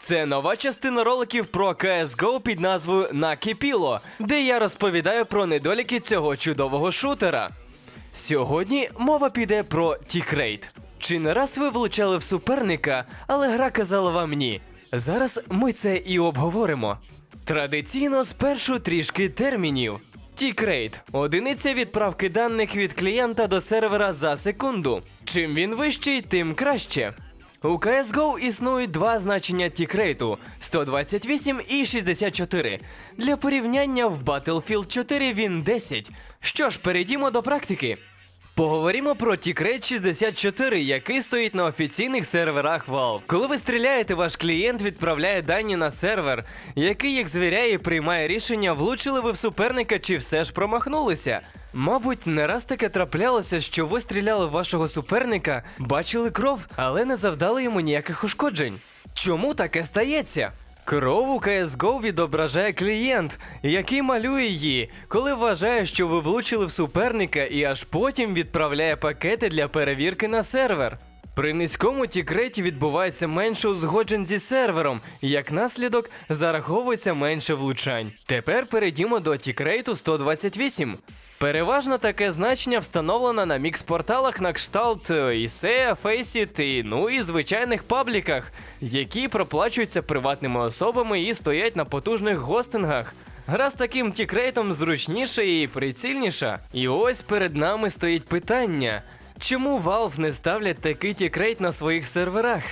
Це нова частина роликів про CSGO під назвою Накипіло, де я розповідаю про недоліки цього чудового шутера. Сьогодні мова піде про тікрейт. Чи не раз ви влучали в суперника, але гра казала вам ні. Зараз ми це і обговоримо. Традиційно спершу трішки термінів. Тікрейт одиниця відправки даних від клієнта до сервера за секунду. Чим він вищий, тим краще. У CSGO існують два значення тікрейту 128 і 64. Для порівняння в Battlefield 4 він 10. Що ж, перейдімо до практики. Поговоримо про Тікрейт 64, який стоїть на офіційних серверах Valve. Коли ви стріляєте, ваш клієнт відправляє дані на сервер, який їх звіряє і приймає рішення, влучили ви в суперника чи все ж промахнулися. Мабуть, не раз таке траплялося, що ви стріляли в вашого суперника, бачили кров, але не завдали йому ніяких ушкоджень. Чому таке стається? Кров у CSGO відображає клієнт, який малює її, коли вважає, що ви влучили в суперника і аж потім відправляє пакети для перевірки на сервер. При низькому тікреті відбувається менше узгоджень зі сервером, і як наслідок зараховується менше влучань. Тепер перейдімо до тікрейту 128. Переважно таке значення встановлено на мікс-порталах на кшталт ISEA, Faceit і ну і звичайних пабліках, які проплачуються приватними особами і стоять на потужних гостингах. Гра з таким тікрейтом зручніша і прицільніша. І ось перед нами стоїть питання: чому Valve не ставлять такий тікрейт на своїх серверах?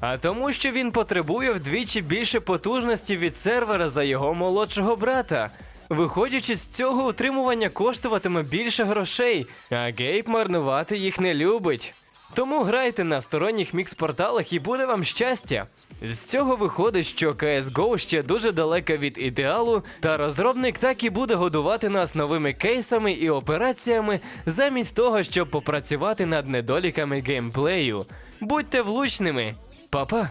А тому, що він потребує вдвічі більше потужності від сервера за його молодшого брата. Виходячи з цього, утримування коштуватиме більше грошей, а Гейб марнувати їх не любить. Тому грайте на сторонніх мікс-порталах і буде вам щастя. З цього виходить, що CSGO ще дуже далека від ідеалу, та розробник так і буде годувати нас новими кейсами і операціями, замість того, щоб попрацювати над недоліками геймплею. Будьте влучними, Па-па!